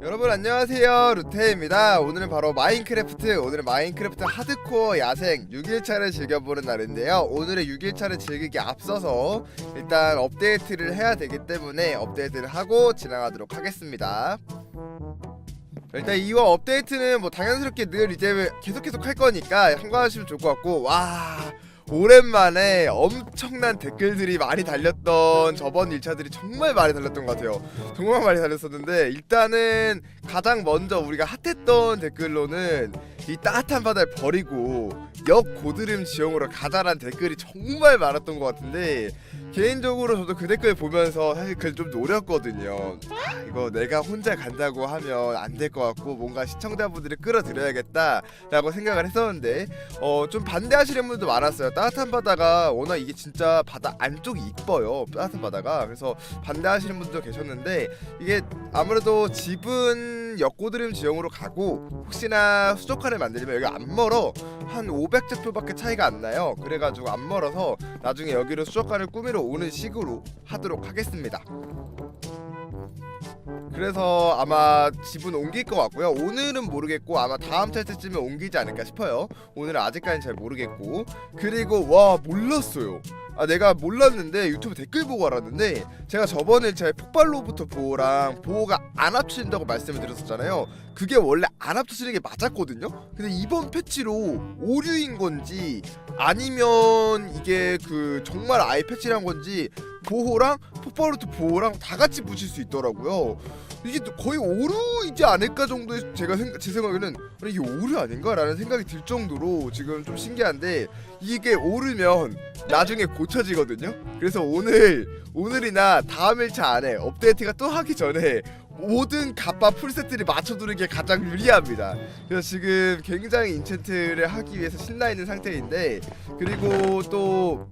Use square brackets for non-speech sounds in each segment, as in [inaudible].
여러분 안녕하세요. 루테입니다. 오늘은 바로 마인크래프트 오늘은 마인크래프트 하드코어 야생 6일차를 즐겨보는 날인데요. 오늘의 6일차를 즐기기 앞서서 일단 업데이트를 해야 되기 때문에 업데이트를 하고 진행하도록 하겠습니다. 일단 이거 업데이트는 뭐 당연스럽게 늘 이제 계속 계속 할 거니까 참고하시면 좋을 것 같고 와 오랜만에 엄청난 댓글들이 많이 달렸던 저번 1차들이 정말 많이 달렸던 것 같아요. 정말 많이 달렸었는데 일단은 가장 먼저 우리가 핫했던 댓글로는 이 따뜻한 바다를 버리고 역 고드름 지형으로 가자란 댓글이 정말 많았던 것 같은데 개인적으로 저도 그 댓글 보면서 사실 그걸 좀 노렸거든요. 아, 이거 내가 혼자 간다고 하면 안 될 것 같고 뭔가 시청자분들을 끌어들여야겠다라고 생각을 했었는데 어 좀 반대하시는 분들도 많았어요. 따뜻한 바다가 워낙 이게 진짜 바다 안쪽이 이뻐요 따뜻한 바다가. 그래서 반대하시는 분도 계셨는데 이게 아무래도 집은 역고드름 지형으로 가고 혹시나 수족관을 만들면 여기 안 멀어. 한 500제표밖에 차이가 안 나요. 그래가지고 안 멀어서 나중에 여기로 수족관을 꾸미러 오는 식으로 하도록 하겠습니다 그래서 아마 집은 옮길 것 같고요. 오늘은 모르겠고 아마 다음 찰때쯤에 옮기지 않을까 싶어요. 오늘은 아직까지는 잘 모르겠고. 그리고 와 몰랐어요. 아 내가 몰랐는데 유튜브 댓글 보고 알았는데 제가 저번에 제 폭발로부터 보호랑 보호가 안 합친다고 말씀을 드렸었잖아요. 그게 원래 안 합쳐지는 게 맞았거든요. 근데 이번 패치로 오류인 건지 아니면 이게 그 정말 아예 패치를 한 건지 보호랑 폭발로부터 보호랑 다 같이 붙일 수 있더라고요 이게 또 거의 오류이지 않을까 정도의 제가 생각, 제 생각에는 아니 이게 오류 아닌가라는 생각이 들 정도로 지금 좀 신기한데 이게 오르면 나중에 고쳐지거든요. 그래서 오늘 오늘이나 다음 1차 안에 업데이트가 또 하기 전에 모든 갑바 풀세트를 맞춰두는 게 가장 유리합니다. 그래서 지금 굉장히 인챈트를 하기 위해서 신나 있는 상태인데 그리고 또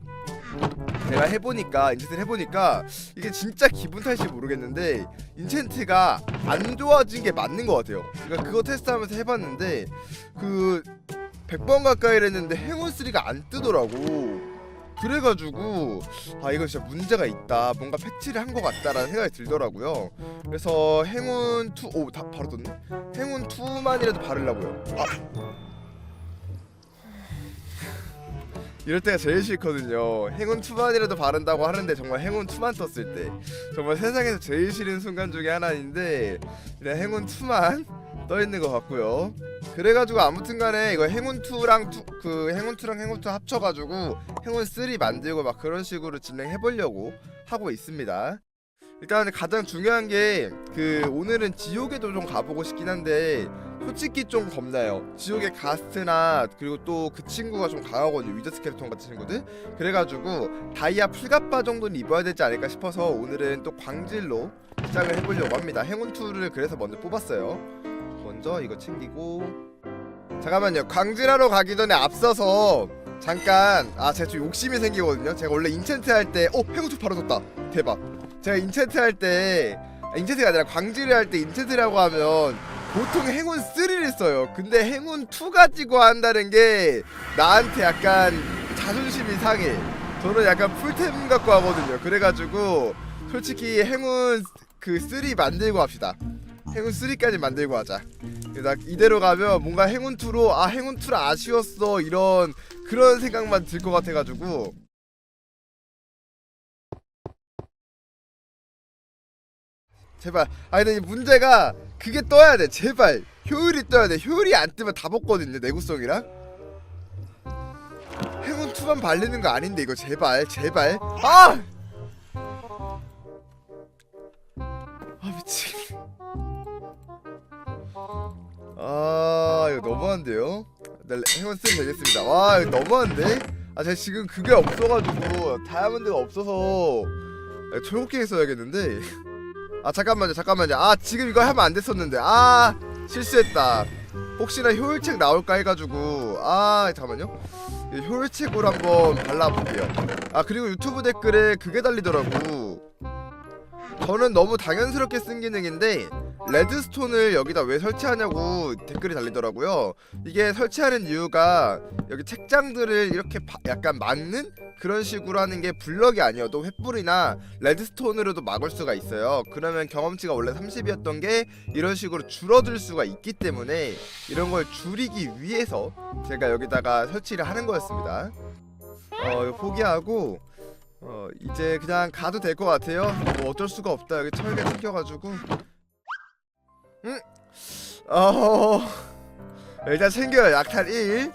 제가 해보니까 인챈트를 해보니까 이게 진짜 기분 탓일지 모르겠는데 인챈트가 안 좋아진 게 맞는 것 같아요. 그러니까 그거 테스트하면서 해봤는데 그 100번 가까이를 했는데 행운 3가 안 뜨더라고. 그래가지고 아 이거 진짜 문제가 있다. 뭔가 패치를 한 것 같다라는 생각이 들더라고요. 그래서 행운 2 오 다 바로 떴네. 행운 2만이라도 바르려고요. 아 이럴 때가 제일 싫거든요. 행운 투만이라도 바른다고 하는데 정말 행운 투만 떴을 때 정말 세상에서 제일 싫은 순간 중에 하나인데 그냥 행운 투만 떠 있는 것 같고요. 그래가지고 아무튼간에 이거 행운 투랑 투, 그 행운 투랑 행운 투 합쳐가지고 행운 3 만들고 막 그런 식으로 진행해 보려고 하고 있습니다. 일단 가장 중요한 게 그 오늘은 지옥에도 좀 가보고 싶긴 한데 솔직히 좀 겁나요. 지옥의 가스트나 그리고 또 그 친구가 좀 강하거든요. 위저 스켈레톤 같은 친구들. 그래가지고 다이아 풀갑바 정도는 입어야 되지 않을까 싶어서 오늘은 또 광질로 시작을 해보려고 합니다. 행운 툴을 그래서 먼저 뽑았어요. 먼저 이거 챙기고 잠깐만요. 광질하러 가기 전에 앞서서 잠깐 아 제가 좀 욕심이 생기거든요. 제가 원래 인챈트 할때어 행운 툴 바로 줬다. 대박. 제가 인챈트 할때 아, 인챈트가 아니라 광질을 할 때 인챈트라고 하면 보통 행운 3를 써요. 근데 행운 2 가지고 한다는 게 나한테 약간 자존심이 상해. 저는 약간 풀템 갖고 하거든요. 그래가지고 솔직히 행운 그 3 만들고 합시다. 행운 3까지 만들고 하자. 이대로 가면 뭔가 행운 2로 아 행운 2라 아쉬웠어 이런 그런 생각만 들 것 같아가지고 제발. 아 근데 이 문제가 그게 떠야 돼. 제발. 효율이 떠야 돼. 효율이 안 뜨면 다 먹거든요 내구성이랑. 행운 투만 발리는 거 아닌데 이거 제발 제발. 아! 아 미친. 아 이거 너무한데요? 네, 행운 쓰면 되겠습니다. 와 이거 너무한데? 아 제가 지금 그게 없어가지고 다이아몬드가 없어서 초록게 써야겠는데 아 잠깐만요 잠깐만요. 아 지금 이거 하면 안 됐었는데. 아 실수했다. 혹시나 효율책 나올까 해가지고. 아 잠깐만요. 이 효율책으로 한번 발라볼게요. 아 그리고 유튜브 댓글에 그게 달리더라고. 저는 너무 당연스럽게 쓴 기능인데 레드스톤을 여기다 왜 설치하냐고 댓글이 달리더라고요. 이게 설치하는 이유가 여기 책장들을 이렇게 바- 약간 막는 그런 식으로 하는 게 블럭이 아니어도 횃불이나 레드스톤으로도 막을 수가 있어요. 그러면 경험치가 원래 30이었던 게 이런 식으로 줄어들 수가 있기 때문에 이런 걸 줄이기 위해서 제가 여기다가 설치를 하는 거였습니다. 어 포기하고 어 이제 그냥 가도 될 것 같아요. 뭐 어쩔 수가 없다. 여기 철개 뜯겨가지고. 음. 어 일단 챙겨요. 약탈 1.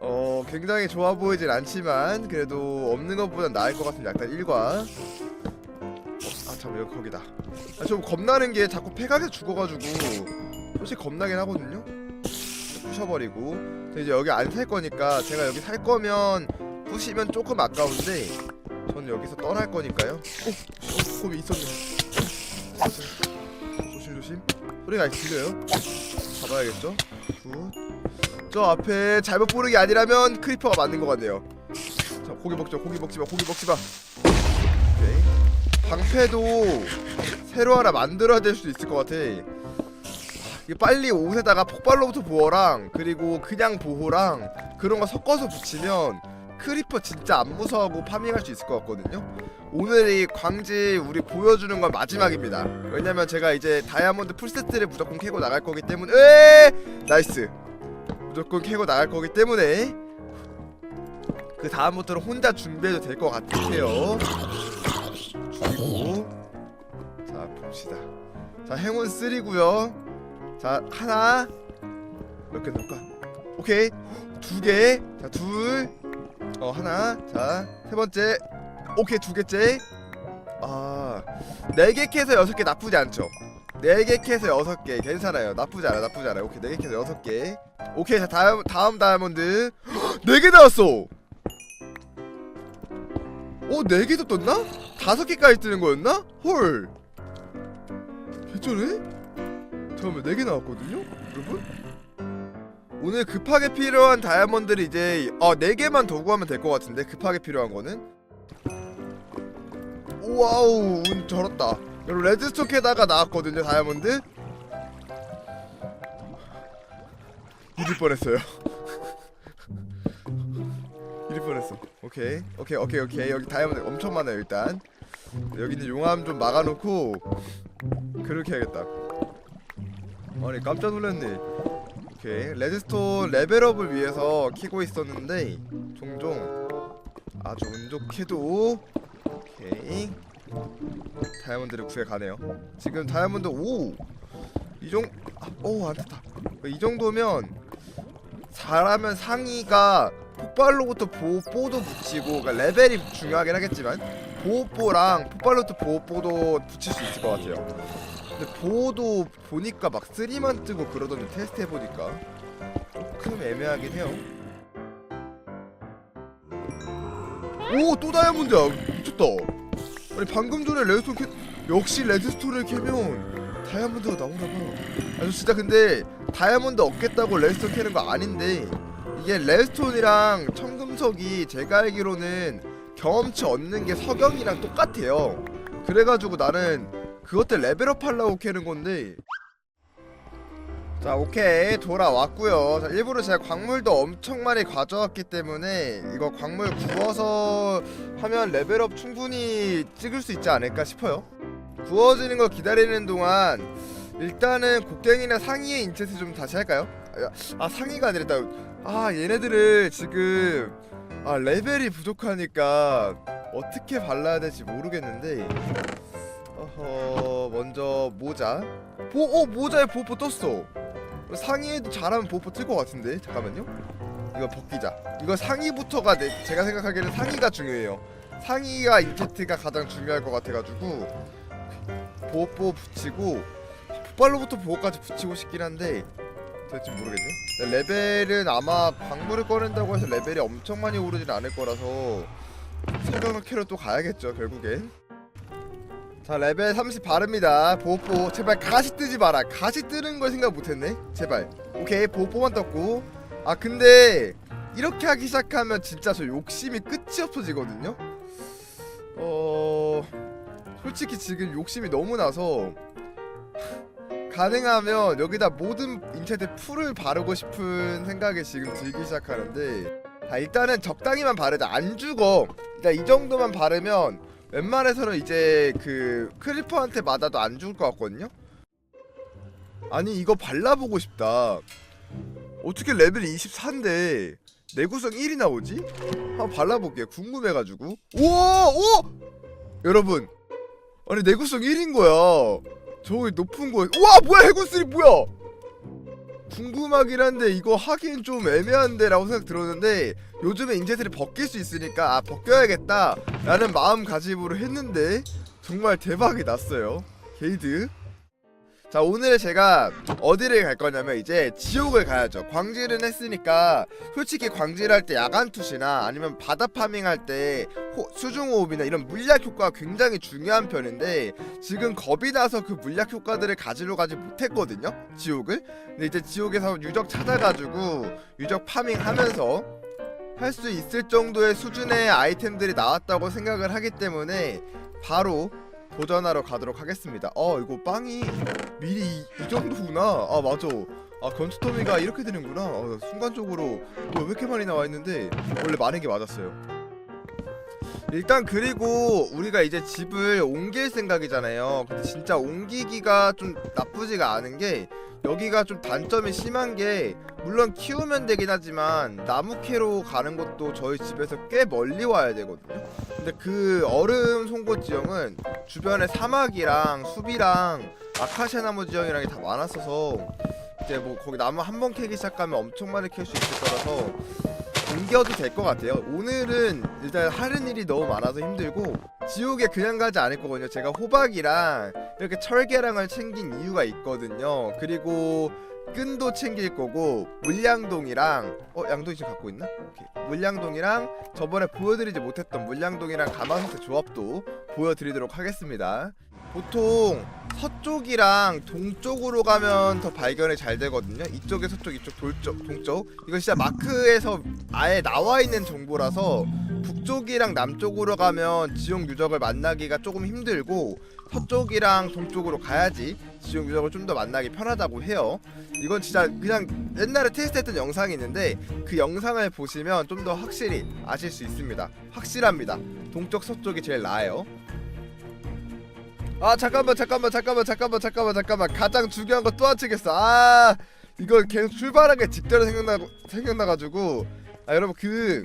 어 굉장히 좋아 보이진 않지만 그래도 없는 것보단 나을 것 같은 약탈 1과. 어, 아 잠깐 여기 거기다. 아, 좀 겁나는 게 자꾸 폐각에 죽어가지고 솔직히 겁나긴 하거든요. 부셔버리고. 이제 여기 안 살 거니까 제가 여기 살 거면 부시면 조금 아까운데 전 여기서 떠날 거니까요. 오, 어, 곰이 있었네. 조심 조심. 소리가 들려요? 잡아야겠죠? 굿. 저 앞에 잘못 부르기 아니라면 크리퍼가 맞는 것 같네요. 자 고기 먹자. 고기 먹지 마. 고기 먹지 마. 오케이. 방패도 새로 하나 만들어야 될 수도 있을 것 같아. 이게 빨리 옷에다가 폭발로부터 보호랑 그리고 그냥 보호랑 그런 거 섞어서 붙이면 크리퍼 진짜 안 무서워하고 파밍할 수 있을 것 같거든요. 오늘이 광지 우리 보여주는 건 마지막입니다. 왜냐면 제가 이제 다이아몬드 풀세트를 무조건 캐고 나갈 거기 때문에 에 나이스 무조건 캐고 나갈 거기 때문에 그 다음부터는 혼자 준비해도 될 것 같아요. 죽이고 자 봅시다. 자 행운 3고요. 자 하나 몇 개 넣을까? 오케이 두 개. 자 둘. 어 하나. 자 세 번째. 오케이 두 개째. 아네 개 캐서 여섯 개 나쁘지 않죠? 네 개 캐서 여섯 개 괜찮아요. 나쁘지 않아 나쁘지 않아. 오케이 네 개 캐서 여섯 개. 오케이 자 다음 다음 다이아몬드 [gasps] 네 개 나왔어. 어네 개도 떴나? 다섯 개까지 뜨는 거였나? 헐. 개쩌네? 잠깐만 4개 나왔거든요? 여러분? 오늘 급하게 필요한 다이아몬드를 이제 어 4개만 더 구하면 될 것 같은데 급하게 필요한 거는? 와우 운 절었다. 여러분 레드스톤에다가 나왔거든요 다이아몬드. 잃을 뻔했어요. [laughs] 잃을 뻔했어. 오케이 오케이 오케이 오케이. 여기 다이아몬드 엄청 많아요 일단. 여기는 용암 좀 막아놓고 그렇게 해야겠다. 아니 깜짝 놀랐네 오케이. 레드스톤 레벨업을 위해서 키고 있었는데 종종 아주 운 좋게도 오케이. 다이아몬드를 구해 가네요. 지금 다이아몬드 5 이정 아, 오 안됐다. 이 정도면 잘하면 상위가 폭발로부터 보호뽀도 붙이고 그러니까 레벨이 중요하긴 하겠지만 보호뽀랑 폭발로부터 보호뽀도 붙일 수 있을 것 같아요. 근데 보호도 보니까 막 3만 뜨고 그러던데 테스트 해보니까 조금 애매하긴 해요. 오 또 다이아몬드야. 미쳤다. 아니 방금 전에 레드스톤 캐 역시 레드스톤을 캐면 다이아몬드가 나오나봐. 아저 진짜 근데 다이아몬드 얻겠다고 레드스톤 캐는 거 아닌데 이게 레드스톤이랑 청금석이 제가 알기로는 경험치 얻는 게 석영이랑 똑같아요. 그래가지고 나는 그것 때 레벨업 하려고 캐는 건데. 자 오케이. 돌아왔고요. 자 일부러 제가 광물도 엄청 많이 가져왔기 때문에 이거 광물 구워서 하면 레벨업 충분히 찍을 수 있지 않을까 싶어요. 구워지는 거 기다리는 동안 일단은 곡괭이나 상의의 인체트 좀 다시 할까요? 아, 아 상의가 아니라 일단 아 얘네들을 지금 아 레벨이 부족하니까 어떻게 발라야 될지 모르겠는데. 어허 먼저 모자. 보, 어 모자에 보포 떴어. 상의에도 잘하면 보포 뜰 것 같은데. 잠깐만요. 이거 벗기자. 이거 상의부터가 내, 제가 생각하기에는 상의가 중요해요. 상의가 인체트가 가장 중요할 것 같아가지고 보호 붙이고 폭발로부터 보호까지 붙이고 싶긴 한데 될지 모르겠네. 레벨은 아마 광물을 꺼낸다고 해서 레벨이 엄청 많이 오르진 않을 거라서 세강을 캐러 또 가야겠죠 결국엔. 자 레벨 30 바릅니다. 보호뽀 제발 가시 뜨지 마라. 가시 뜨는 걸 생각 못했네. 제발. 오케이 보호뽀만 떴고. 아 근데 이렇게 하기 시작하면 진짜 저 욕심이 끝이 없어지거든요? 어... 솔직히 지금 욕심이 너무 나서 가능하면 여기다 모든 인체들 풀을 바르고 싶은 생각이 지금 들기 시작하는데 아, 일단은 적당히만 바르자. 안 죽어. 일단 이 정도만 바르면 웬만해서는 이제 그 크리퍼한테 맞아도 안 죽을 것 같거든요? 아니 이거 발라보고 싶다. 어떻게 레벨 24인데 내구성 1이 나오지? 한번 발라볼게요. 궁금해가지고. 우와 오! 여러분. 아니 내구성 1인 거야 저기 높은 거. 우와 뭐야 해군슬이 뭐야? 궁금하긴 한데 이거 하기엔 좀 애매한데 라고 생각 들었는데 요즘에 인재들이 벗길 수 있으니까 아 벗겨야겠다 라는 마음가짐으로 했는데 정말 대박이 났어요. 게이드 자 오늘 제가 어디를 갈 거냐면 이제 지옥을 가야죠. 광질은 했으니까 솔직히 광질할 때 야간 투시나 아니면 바다 파밍할 때 호- 수중호흡이나 이런 물약 효과가 굉장히 중요한 편인데 지금 겁이 나서 그 물약 효과들을 가지러 가지 못했거든요 지옥을. 근데 이제 지옥에서 유적 찾아가지고 유적 파밍하면서 할 수 있을 정도의 수준의 아이템들이 나왔다고 생각을 하기 때문에 바로 도전하러 가도록 하겠습니다. 어 이거 빵이 미리 이, 이 정도구나. 아 맞아. 아 건투토미가 이렇게 되는구나. 어, 순간적으로 뭐왜 이렇게 많이 나와 있는데 원래 많은 게 맞았어요. 일단 그리고 우리가 이제 집을 옮길 생각이잖아요. 근데 진짜 옮기기가 좀 나쁘지가 않은 게 여기가 좀 단점이 심한 게 물론 키우면 되긴 하지만 나무 캐로 가는 것도 저희 집에서 꽤 멀리 와야 되거든요. 근데 그 얼음 송곳 지형은 주변에 사막이랑 숲이랑 아카시아 나무 지형이랑 다 많았어서 이제 뭐 거기 나무 한 번 캐기 시작하면 엄청 많이 캘 수 있을 거라서 옮겨도 될 것 같아요. 오늘은 일단 하는 일이 너무 많아서 힘들고 지옥에 그냥 가지 않을 거거든요. 제가 호박이랑 이렇게 철계랑을 챙긴 이유가 있거든요. 그리고 끈도 챙길 거고 물량동이랑 어 양동이 지금 갖고 있나? 오케이. 물량동이랑 저번에 보여드리지 못했던 물량동이랑 가마솥의 조합도 보여드리도록 하겠습니다. 보통 서쪽이랑 동쪽으로 가면 더 발견이 잘 되거든요. 이쪽에 서쪽, 이쪽 돌쪽, 동쪽. 이거 진짜 마크에서 아예 나와 있는 정보라서 북쪽이랑 남쪽으로 가면 지옥 유적을 만나기가 조금 힘들고 서쪽이랑 동쪽으로 가야지 지옥 유적을 좀 더 만나기 편하다고 해요. 이건 진짜 그냥 옛날에 테스트했던 영상이 있는데 그 영상을 보시면 좀 더 확실히 아실 수 있습니다. 확실합니다. 동쪽 서쪽이 제일 나아요. 아 잠깐만 잠깐만 잠깐만 잠깐만 잠깐만 잠깐만 가장 중요한 거또 하치겠어. 아 이거 계속 출발한 게 직전에 생각나 생각나가지고 아 여러분 그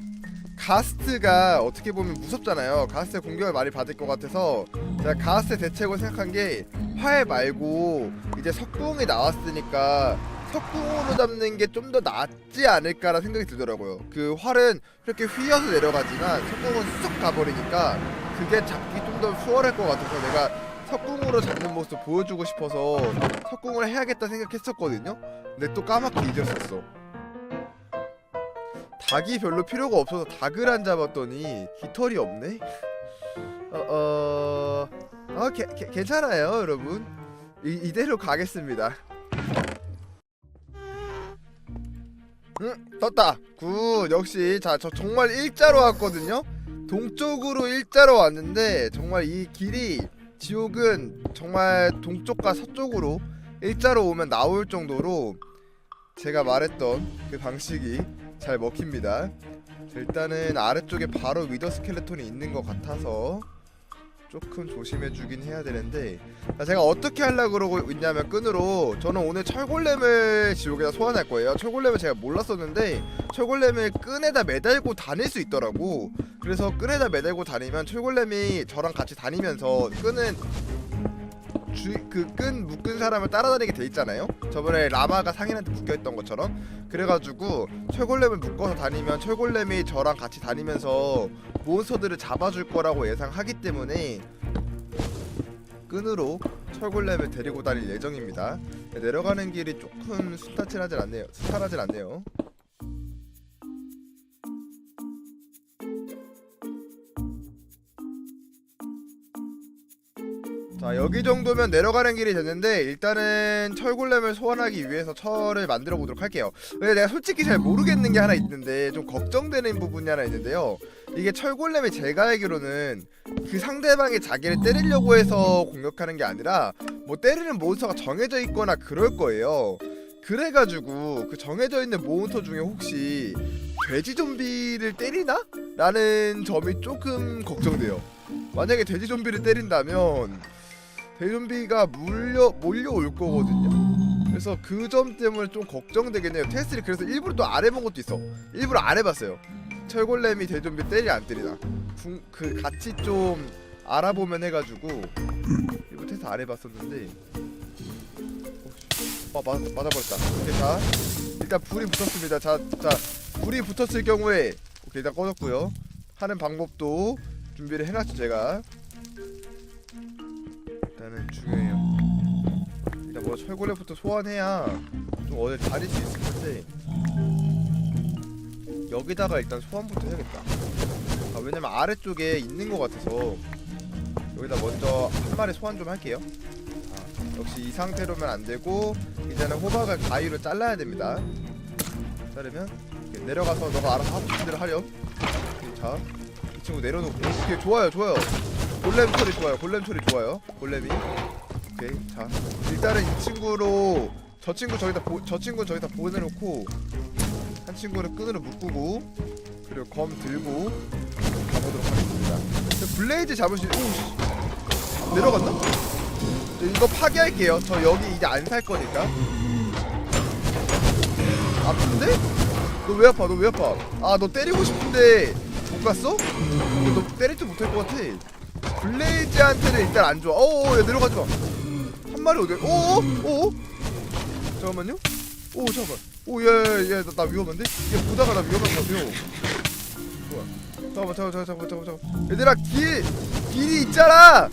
가스트가 어떻게 보면 무섭잖아요. 가스트 공격을 많이 받을 것 같아서 제가 가스트 대책을 생각한 게활 말고 이제 석궁이 나왔으니까 석궁으로 잡는 게 좀 더 낫지 않을까라는 생각이 들더라고요. 그 활은 이렇게 휘어서 내려가지만 석궁은 쑥 가버리니까 그게 잡기 좀 더 수월할 것 같아서 내가 석궁으로 잡는 모습 보여주고 싶어서 석궁을 해야겠다 생각했었거든요. 근데 또 까맣게 잊었었어. 닭이 별로 필요가 없어서 닭을 안 잡았더니 깃털이 없네. 어, 어, 어 게, 게, 괜찮아요, 여러분. 이, 이대로 가겠습니다. 응, 떴다. 굿. 역시 자, 저 정말 일자로 왔거든요. 동쪽으로 일자로 왔는데 정말 이 길이 지옥은 정말 동쪽과 서쪽으로 일자로 오면 나올 정도로 제가 말했던 그 방식이 잘 먹힙니다. 자, 일단은 아래쪽에 바로 위더 스켈레톤이 있는 것 같아서 조금 조심해주긴 해야 되는데 자, 제가 어떻게 하려고 그러고 있냐면 끈으로 저는 오늘 철골렘을 지옥에다 소환할 거예요. 철골렘을 제가 몰랐었는데 철골렘을 끈에다 매달고 다닐 수 있더라고. 그래서 끈에다 매달고 다니면 철골렘이 저랑 같이 다니면서 끈은 그끈 묶은 사람을 따라다니게 돼 있잖아요. 저번에 라마가 상인한테 묶여 있던 것처럼 그래가지고 철골렘을 묶어서 다니면 철골렘이 저랑 같이 다니면서 몬스터들을 잡아줄 거라고 예상하기 때문에 끈으로 철골렘을 데리고 다닐 예정입니다. 네, 내려가는 길이 조금 순탄하진 않네요. 순탄하진 않네요. 자자 여기 정도면 내려가는 길이 됐는데 일단은 철골렘을 소환하기 위해서 철을 만들어 보도록 할게요. 근데 내가 솔직히 잘 모르겠는 게 하나 있는데 좀 걱정되는 부분이 하나 있는데요. 이게 철골렘이 제가 알기로는 그 상대방이 자기를 때리려고 해서 공격하는 게 아니라 뭐 때리는 몬스터가 정해져 있거나 그럴 거예요. 그래가지고 그 정해져 있는 몬스터 중에 혹시 돼지 좀비를 때리나? 라는 점이 조금 걱정돼요. 만약에 돼지 좀비를 때린다면 좀비가 물려 몰려올 거거든요. 그래서 그 점 때문에 좀 걱정되긴 해요. 테스트를 그래서 일부러 또 안 해본 것도 있어. 일부러 안 해봤어요. 철골렘이 좀비 때리 안 때리나. 궁- 그 같이 좀 알아보면 해가지고 일부 테스트 안 해봤었는데. 어, 맞 맞아버렸다. 오케이 자 일단 불이 붙었습니다. 자, 자 불이 붙었을 경우에 오케이 일단 꺼졌고요. 하는 방법도 준비를 해놨죠 제가. 일단은 중요해요. 일단 뭐 철골렘부터 소환해야 좀 어딜 다릴 수 있을 텐데 여기다가 일단 소환부터 해야겠다. 아, 왜냐면 아래쪽에 있는 것 같아서 여기다 먼저 한 마리 소환 좀 할게요. 아, 역시 이 상태로면 안 되고 이제는 호박을 가위로 잘라야 됩니다. 자르면 내려가서 너가 알아서 하고 싶은 대로 하렴. 자, 이 친구 내려놓고 오케이 좋아요 좋아요. 골렘 처리 좋아요. 골렘 처리 좋아요. 골렘이. 오케이. 자, 일단은 이 친구로 저 친구 저기다 보, 저 친구 저기다 보내놓고 한 친구를 끈으로 묶고 그리고 검 들고 가보도록 하겠습니다. 저 블레이즈 잡을 수 있. 오씨. 내려갔나? 저 이거 파괴할게요. 저 여기 이제 안 살 거니까. 아픈데? 너 왜 아파? 너 왜 아파? 아, 너 때리고 싶은데 못 갔어? 너줄 못할 것 같아. 블레이즈한테는 일단 안 좋아. 어어, 야 내려가지 마. 한 마리 어디? 어어, 어어. 잠깐만요. 오, 잠깐만. 오, 야 야 야, 나, 나 위험한데? 얘 보다가 나 위험한 것 같아요. 뭐야? 잠깐만, 잠깐만, 잠깐만, 잠깐만, 잠깐만. 얘들아, 길, 길이 있잖아.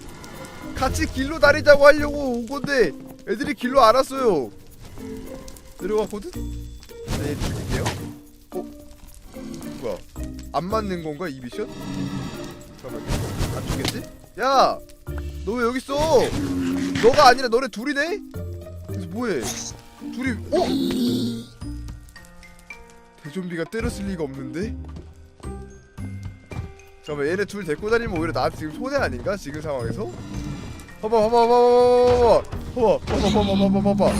같이 길로 다니자고 하려고 온 건데 애들이 길로 안 왔어요. 내려갔거든? 네, 얘 죽일게요. 어? 뭐야? 안 맞는 건가 이 미션? 잠깐만. 안 죽겠지? 야! 너 왜 여기 있어? 너가 아니라 너네 둘이네? 그래서 뭐해? 둘이 어? 대좀비가 때렸을 리가 없는데? 잠깐만 얘네 둘 데리고 다니면 오히려 나한테 지금 손해 아닌가? 지금 상황에서? 봐봐 봐봐 봐봐 봐봐 봐봐 봐봐 봐봐 봐봐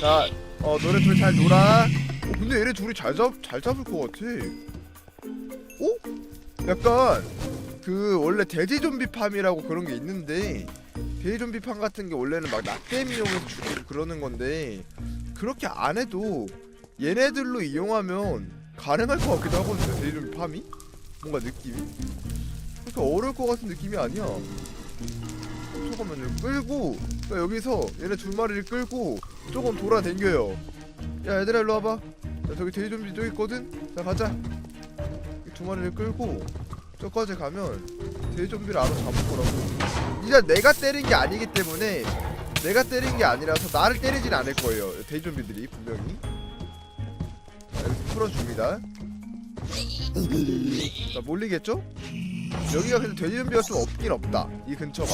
자, 어 너네 둘 잘 놀아 어, 근데 얘네 둘이 잘 잡 잘 잡을 것 같아 어? 약간 그 원래 돼지 좀비 팜이라고 그런 게 있는데 돼지 좀비 팜 같은 게 원래는 막 낙뎀 이용해서 죽이고 그러는 건데 그렇게 안 해도 얘네들로 이용하면 가능할 것 같기도 하거든요 돼지 좀비 팜이? 뭔가 느낌이? 그렇게 어려울 것 같은 느낌이 아니야. 어, 잠깐만요. 끌고 그러니까 여기서 얘네 두 마리를 끌고 조금 돌아댕겨요. 야 얘들아 일로 와봐. 자 저기 돼지 좀비 또 있거든? 자 가자. 이두 마리를 끌고 저까지 가면 돼지 좀비를 알아 잡을 거라고. 이제 내가 때린 게 아니기 때문에 내가 때린 게 아니라서 나를 때리진 않을 거예요 돼지 좀비들이 분명히. 자 여기서 풀어줍니다. 자 몰리겠죠? 여기가 근데 돼지 좀비가 좀 없긴 없다 이 근처가.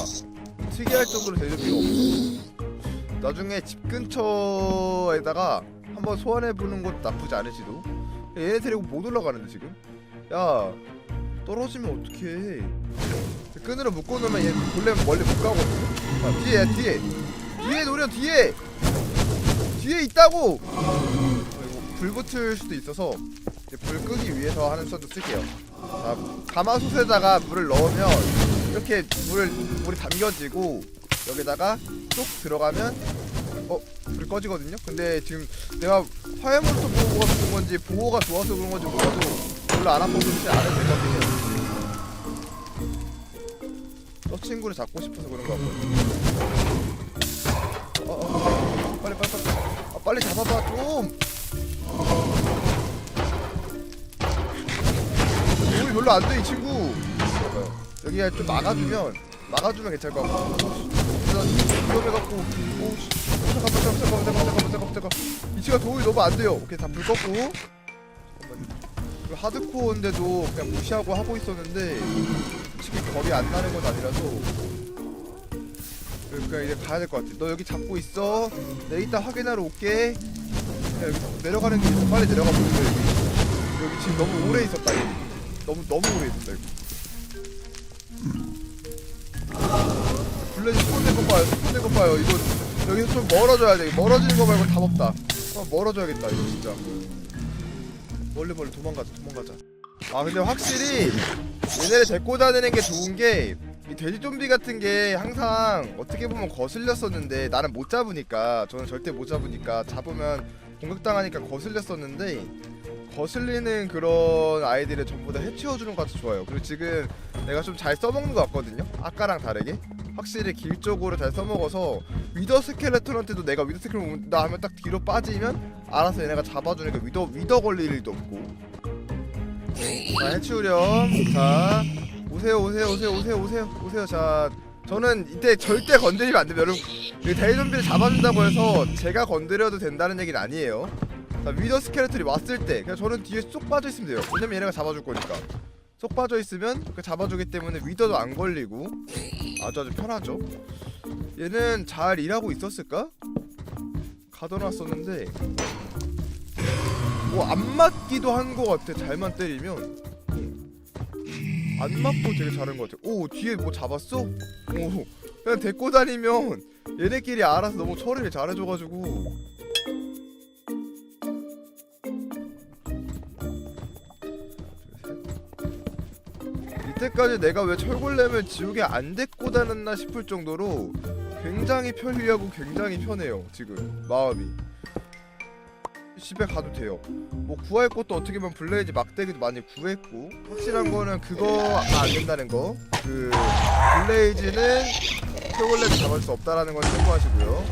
특이할 정도로 돼지 좀비가 없어 나중에 집 근처에다가 한번 소환해 보는 것도 나쁘지 않을지도. 얘네 데리고 못 올라가는데 지금. 야 떨어지면 어떡해. 끈으로 묶어놓으면 얘 본래 멀리 못 가거든. 자 뒤에 뒤에. 뒤에 노려 뒤에. 뒤에 있다고. 불 붙을 수도 있어서 불 끄기 위해서 하는 수도 쓸게요. 자 가마솥에다가 물을 넣으면 이렇게 물을 물이 담겨지고 여기다가 쏙 들어가면 어? 불 꺼지거든요? 근데 지금 내가 화염으로부터 보호가 좋은 건지 보호가 좋아서 그런 건지 몰라도 별로 안될것 같긴 해요. 저 친구를 잡고 싶어서 그런 거 같거든요. 어, 어, 빨리 빨리 빨리. 아, 빨리 잡아봐 좀. 도움이 별로 안 돼 이 친구. 여기가 좀 막아주면 막아주면 괜찮을 것 같고. 위험해갖고 오씨. 잠깐만 잠깐만 잠깐만 잠깐만 잠깐만 잠깐만. 이 친구가 도움이 너무 안 돼요. 오케이 다 불 껐고 이거 하드코어인데도 그냥 무시하고 하고 있었는데 솔직히 겁이 안 나는 건 아니라서. 그러니까 이제 가야 될 것 같아. 너 여기 잡고 있어. 내가 이따 확인하러 올게. 내려가는 게 있어. 빨리 내려가 보자 여기. 여기 지금 너무 오래 있었다 이거. 너무 너무 오래 있었다 이거. 블레지 손댄 거 봐요 거 봐요. 이거 여기서 좀 멀어져야 돼. 멀어지는 거 말고 답 없다. 어, 멀어져야겠다 이거 진짜 멀리 멀리 도망가자 도망가자. 아 근데 확실히 얘네를 데리고 다니는 게 좋은 게 이 돼지 좀비 같은 게 항상 어떻게 보면 거슬렸었는데 나는 못 잡으니까 저는 절대 못 잡으니까 잡으면 공격당하니까 거슬렸었는데 거슬리는 그런 아이들을 전부 다 해치워주는 것 같아서 좋아요. 그리고 지금 내가 좀 잘 써먹는 것 같거든요? 아까랑 다르게 확실히 길 쪽으로 잘 써먹어서 위더 스켈레톤한테도 내가 위더 스켈레톤 온다 하면 딱 뒤로 빠지면 알아서 얘네가 잡아주니까 위더 위더 걸릴 일도 없고. 자 해치우렴. 자 오세요 오세요 오세요 오세요 오세요 오세요. 자 저는 이때 절대 건드리면 안 됩니다. 여러분 이 대이좀비를 잡아준다고 해서 제가 건드려도 된다는 얘기는 아니에요. 자 위더 스켈레톤이 왔을 때 그냥 저는 뒤에 쏙 빠져 있으면 돼요. 왜냐면 얘네가 잡아줄 거니까 쏙 빠져 있으면 그 잡아주기 때문에 위더도 안 걸리고 아주 아주 편하죠 얘는 잘 일하고 있었을까? 가둬놨었는데 뭐안 맞기도 한거 같아 잘만 때리면 안 맞고 되게 잘한 것 같아 오 뒤에 뭐 잡았어? 오 그냥 데리고 다니면 얘네끼리 알아서 너무 처리를 잘해줘가지고 이때까지 내가 왜 철골렘을 지옥에 안 데리고 다녔나 싶을 정도로 굉장히 편리하고 굉장히 편해요 지금 마음이. 집에 가도 돼요. 뭐 구할 것도 어떻게 보면 블레이즈 막대기도 많이 구했고 확실한 거는 그거 안 된다는 거그 블레이즈는 철골렘을 잡을 수 없다라는 걸 참고하시고요.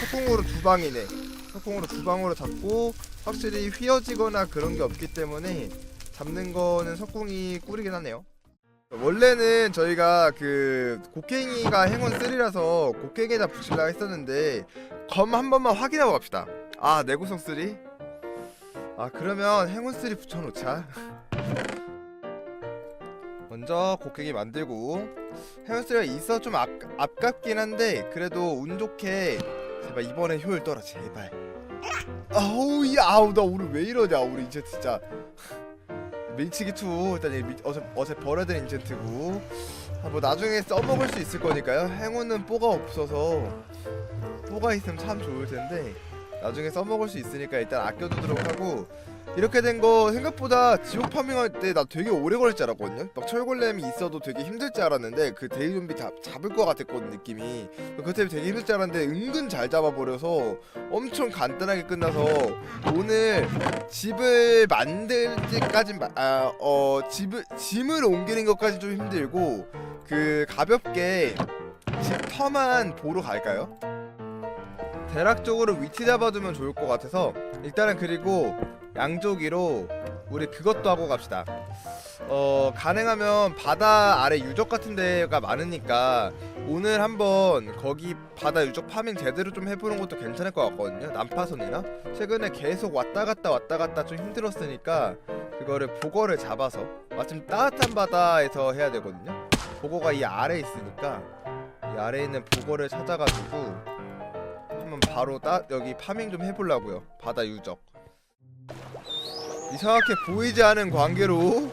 소풍으로 두 방이네. 소풍으로 두 방으로 잡고 확실히 휘어지거나 그런 게 없기 때문에 잡는 거는 석궁이 꿀이긴 하네요. 원래는 저희가 그 곡괭이가 행운 3라서 곡괭이에다 붙이려고 했었는데 검 한 번만 확인하고 갑시다. 아 내구성 3? 아 그러면 행운 3 붙여놓자. [laughs] 먼저 곡괭이 만들고 행운 3가 있어 좀 아, 아깝긴 한데 그래도 운 좋게 제발 이번에 효율 떨어 제발. 아우 야 아우 나 오늘 왜 이러냐 우리 이제 진짜. 밀치기 2 일단 어제 어제 버려진 인젠트고. 아, 뭐 나중에 써먹을 수 있을 거니까요. 행운은 뽀가 없어서 뽀가 있으면 참 좋을 텐데 나중에 써먹을 수 있으니까 일단 아껴두도록 하고 이렇게 된 거 생각보다 지옥 파밍할 때 나 되게 오래 걸릴 줄 알았거든요 막 철골렘이 있어도 되게 힘들 줄 알았는데 그 데이 좀비 잡, 잡을 것 같았거든 느낌이 때문에 되게 힘들 줄 알았는데 은근 잘 잡아버려서 엄청 간단하게 끝나서 오늘 집을 만들 때까진 아어 집을 짐을 옮기는 것까지 좀 힘들고 그 가볍게 집 터만 보러 갈까요? 대략적으로 위치 잡아두면 좋을 것 같아서 일단은 그리고 양조기로 우리 그것도 하고 갑시다. 어 가능하면 바다 아래 유적 같은 데가 많으니까 오늘 한번 거기 바다 유적 파밍 제대로 좀 해보는 것도 괜찮을 것 같거든요. 난파선이나 최근에 계속 왔다 갔다 왔다 갔다 좀 힘들었으니까 그거를 보거를 잡아서 마침 따뜻한 바다에서 해야 되거든요. 보거가 이 아래 에 있으니까 이 아래에 있는 보거를 찾아가지고 바로 따 여기 파밍 좀 해보려고요. 바다 유적. 이상하게 보이지 않은 관계로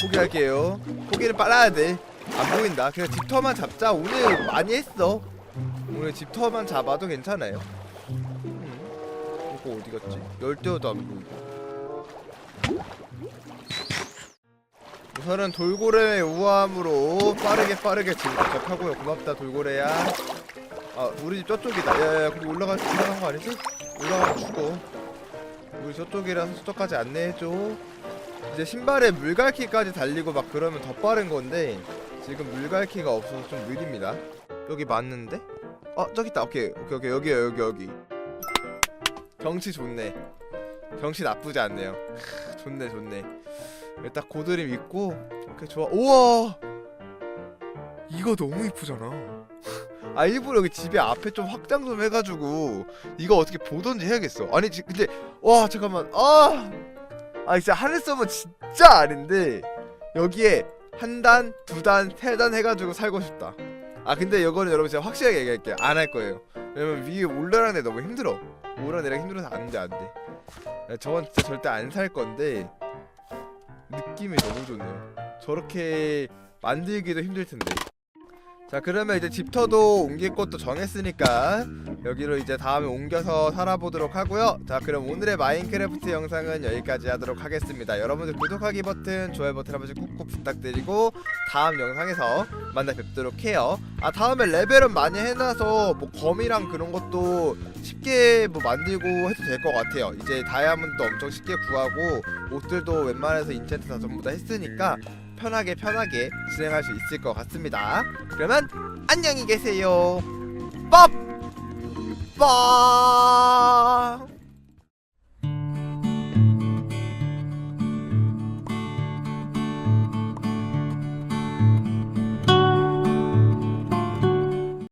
포기할게요. 포기를 빨라야 돼. 안 보인다. 그냥 집터만 잡자. 오늘 많이 했어. 오늘 집터만 잡아도 괜찮아요. 음. 이거 어디 갔지? 열대어도 안 보이고. 우선은 돌고래의 우아함으로 빠르게 빠르게 지금 도착하고요. 고맙다 돌고래야. 아 우리 집 저쪽이다. 야야 거기 올라가 올라간 거 아니지? 올라가면 죽어. 우리 저쪽이라서 저쪽까지 안내해줘. 이제 신발에 물갈퀴까지 달리고 막 그러면 더 빠른 건데 지금 물갈퀴가 없어서 좀 느립니다. 여기 맞는데? 어 저기 있다. 오케이 오케이 오케이 여기요 여기 여기. 경치 좋네. 경치 나쁘지 않네요. 좋네 좋네. 딱 고드림 있고 오케이 좋아. 우와 이거 너무 이쁘잖아. 아 일부러 여기 집에 앞에 좀 확장 좀 해가지고 이거 어떻게 보던지 해야겠어. 아니 지, 근데 와 잠깐만. 아. 아 진짜 하늘 쏘면 진짜 아닌데 여기에 한 단, 두 단, 세 단 해가지고 살고 싶다. 아 근데 이거는 여러분 제가 확실하게 얘기할게요. 안 할 거예요. 왜냐면 위에 올라가는 데 너무 힘들어. 올라가는 데가 힘들어서 안돼 안돼. 저건 진짜 절대 안 살 건데 느낌이 너무 좋네요. 저렇게 만들기도 힘들 텐데 자 그러면 이제 집터도 옮길 곳도 정했으니까 여기로 이제 다음에 옮겨서 살아보도록 하고요. 자 그럼 오늘의 마인크래프트 영상은 여기까지 하도록 하겠습니다. 여러분들 구독하기 버튼 좋아요 버튼 한 번씩 꾹꾹 부탁드리고 다음 영상에서 만나 뵙도록 해요. 아 다음에 레벨은 많이 해놔서 뭐 검이랑 그런 것도 쉽게 뭐 만들고 해도 될 것 같아요. 이제 다이아몬드도 엄청 쉽게 구하고 옷들도 웬만해서 인챈트 다 전부 다 했으니까 편하게 편하게 진행할 수 있을 것 같습니다. 그러면 안녕히 계세요. ป๊op 빠